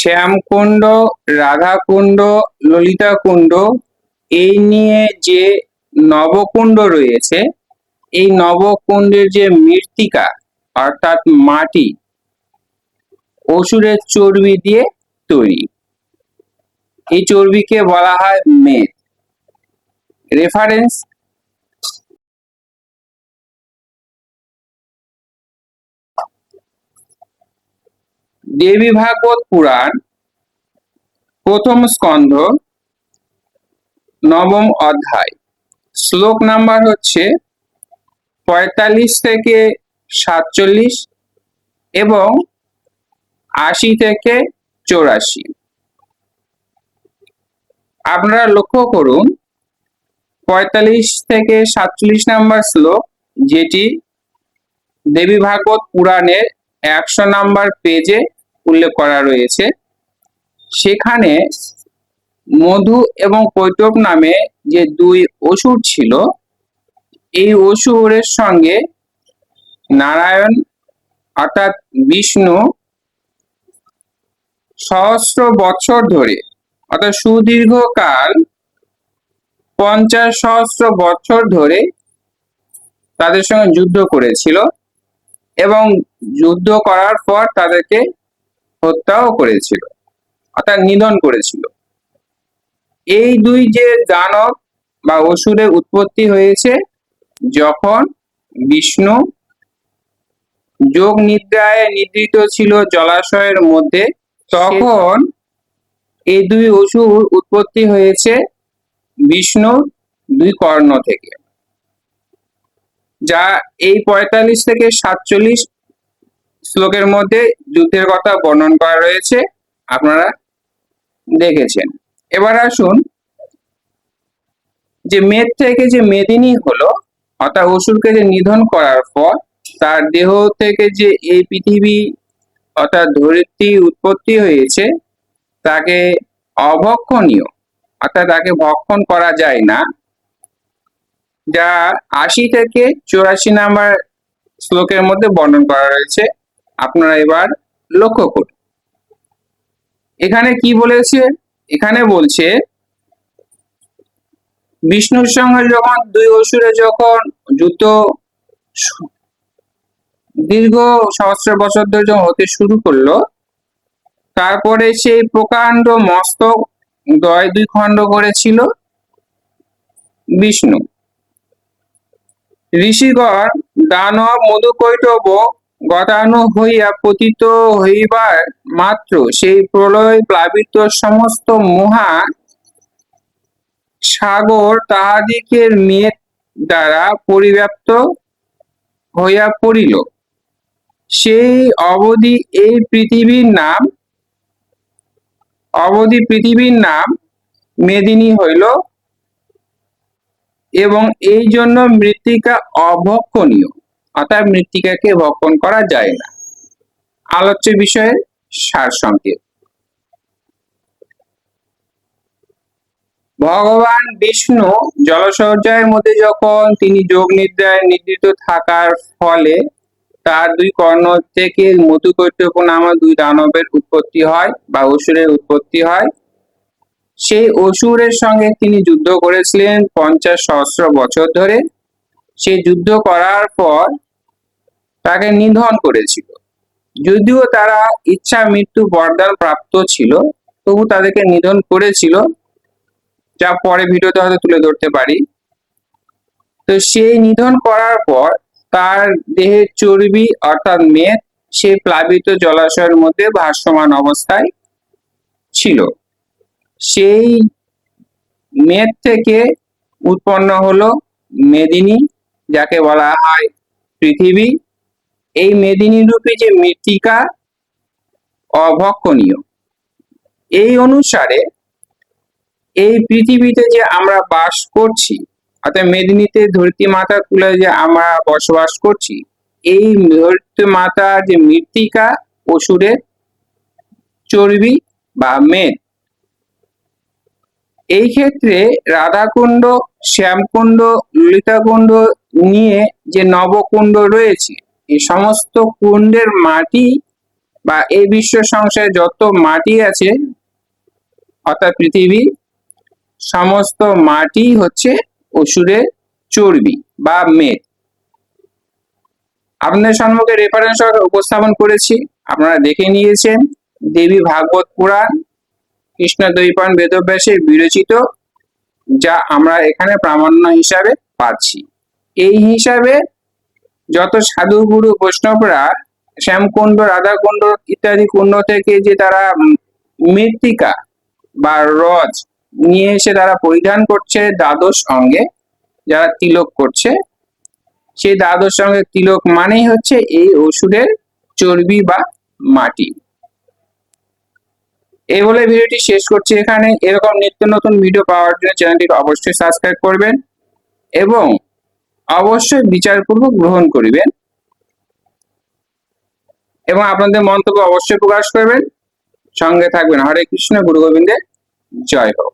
শ্যামকুণ্ড, রাধাকুণ্ড, ললিতাকুণ্ড, এই নিয়ে যে নবকুণ্ড রয়েছে, এই নবকুণ্ডের যে মৃত্তিকা, অর্থাৎ মাটি, অসুরের চর্বি দিয়ে তৈরি। এই চর্বিকে বলা হয় মেদ। রেফারেন্স দেবী ভাগবত পুরাণ, প্রথম স্কন্ধ, নবম অধ্যায়। শ্লোক নাম্বার হচ্ছে পঁয়তাল্লিশ থেকে সাতচল্লিশ এবং আশি থেকে চৌরাশি। আপনারা লক্ষ্য করুন, পঁয়তাল্লিশ থেকে সাতচল্লিশ নাম্বার শ্লোক, যেটি দেবী ভাগবত পুরাণের একশো নাম্বার পেজে উল্লেখ করা রয়েছে। সেখানে মধু এবং কৈটব নামে যে দুই অসুর ছিল, এই অসুরের সঙ্গে নারায়ণ অর্থাৎ বিষ্ণু সহস্র বছর ধরে, অর্থাৎ সুদীর্ঘকাল পঞ্চাশ সহস্র বছর ধরে তাদের সঙ্গে যুদ্ধ করেছিল এবং যুদ্ধ করার পর তাদেরকে হত্যাও করেছিল, অর্থাৎ নিধন করেছিল। এই দুই যে দানব বা অসুরের উৎপত্তি হয়েছে, যখন বিষ্ণু যোগ নিদ্রায় নিদ্রিত ছিল জলাশয়ের মধ্যে, তখন এই দুই অসুর উৎপত্তি হয়েছে বিষ্ণুর দুই কর্ণ থেকে, যা এই পঁয়তাল্লিশ থেকে সাতচল্লিশ শ্লোকের মধ্যে যুদ্ধের কথা বর্ণন করা রয়েছে, আপনারা দেখেছেন। এবার আসুন, যে মেদ থেকে যে মেদিনী হলো, অর্থাৎ অসুরকে যে নিধন করার পর, তার দেহ থেকে যে এই পৃথিবী, অর্থাৎ ধরিত্রী উৎপত্তি হয়েছে, তাকে অভক্ষণীয়, অর্থাৎ তাকে ভক্ষণ করা যায় না। যা আশি থেকে চুরাশি নাম্বার শ্লোকের মধ্যে বর্ণন করা রয়েছে। আপনারা এবার লক্ষ্য করুন। এখানে কি বলেছে? এখানে বলছে, বিষ্ণুর সঙ্গে যখন দুই অসুরে যখন যুদ্ধ দীর্ঘ সহস্র বছর ধরে যখন হতে শুরু করল, তারপরে সেই প্রকাণ্ড মস্তক দয় দুই খণ্ড করেছিল বিষ্ণু। ঋষিগণ দানব, মধুকৈটব গতানু হইয়া পতিত হইবার মাত্র সেই প্রলয় প্লাবিত সমস্ত মহা সাগর তাহাদিকের মেদ দ্বারা পরিব্যাপ্ত হইয়া পড়িল। সেই অবধি এই পৃথিবীর নাম, অবধি পৃথিবীর নাম মেদিনী হইল এবং এই জন্য মৃত্তিকা অভক্ষণীয়। অর্থাৎ মৃত্তিকাকে ভক্ষণ করা যায় না। আলোচ্য বিষয়ের সার সংকেত। ভগবান বিষ্ণু জলসজ্জায়ের মধ্যে যখন তিনি যোগ নিদ্রায় নিদ্রিত থাকার ফলে তার দুই কর্ণ থেকে মধু মধুকৈট্যপ নামক দুই দানবের উৎপত্তি হয় বা অসুরের উৎপত্তি হয়। সেই অসুরের সঙ্গে তিনি যুদ্ধ করেছিলেন পঞ্চাশ সহস্র বছর ধরে। সেই যুদ্ধ করার পর তাকে নিধন করেছিল। যদিও তারা ইচ্ছা মৃত্যু বরদান প্রাপ্ত ছিল, তবু তাদেরকে নিধন করেছিল। যা পরে ভিডিওতে হয়তো তুলে ধরতে পারি। তো সেই নিধন করার পর তার দেহের চর্বি অর্থাৎ মেদ সেই প্লাবিত জলাশয়ের মধ্যে ভাসমান অবস্থায় ছিল। সেই মেদ থেকে উৎপন্ন হলো মেদিনী যাকে বলা হয় পৃথিবী, এই মেদিনী রূপী যে মৃত্তিকা অভক্ষণীয়, এই অনুসারে এই পৃথিবীতে যে আমরা বাস করছি, অর্থাৎ মেদিনীতে ধরতী মাতা কুলে যে আমরা বসবাস করছি, এই ধরতী মাতা যে মৃত্তিকা, অসুরের চর্বি বা মেদ এই ক্ষেত্রে রাধাকুণ্ড, শ্যামকুণ্ড, ললিতাকুণ্ড নিয়ে যে নবকুণ্ড রয়েছে এই সমস্ত কুণ্ডের মাটি বা এই বিশ্ব সংসারে যত মাটি আছে, অর্থাৎ পৃথিবী, সমস্ত মাটি হচ্ছে অসুরের চর্বি বা মেদ। আপনাদের সম্মুখে রেফারেন্স উপস্থাপন করেছি, আপনারা দেখে নিয়েছেন, দেবী ভাগবত পুরাণ কৃষ্ণ দৈপান বেদব্যাসে বিরচিত, যা আমরা এখানে প্রামাণ্য হিসাবে পাচ্ছি। এই হিসাবে যত সাধু, গুরু, বৈষ্ণবরা, শ্যামকুণ্ড, রাধাকুণ্ড ইত্যাদি কুণ্ড থেকে যে তারা মৃত্তিকা বা রজ নিয়ে এসে তারা পরিধান করছে দ্বাদশ অঙ্গে, যারা তিলক করছে, সেই দ্বাদশ অঙ্গের তিলক মানেই হচ্ছে এই ওষুধের চর্বি বা মাটি। এই বলে ভিডিওটি শেষ করছি এখানে। এরকম নিত্য নতুন ভিডিও পাওয়ার জন্য চ্যানেলটি অবশ্যই সাবস্ক্রাইব করবেন এবং অবশ্যই বিচারপূর্বক গ্রহণ করিবেন এবং আপনাদের মন্তব্য অবশ্যই প্রকাশ করবেন। সঙ্গে থাকবেন। হরে কৃষ্ণ গুরু গোবিন্দের জয় হোক।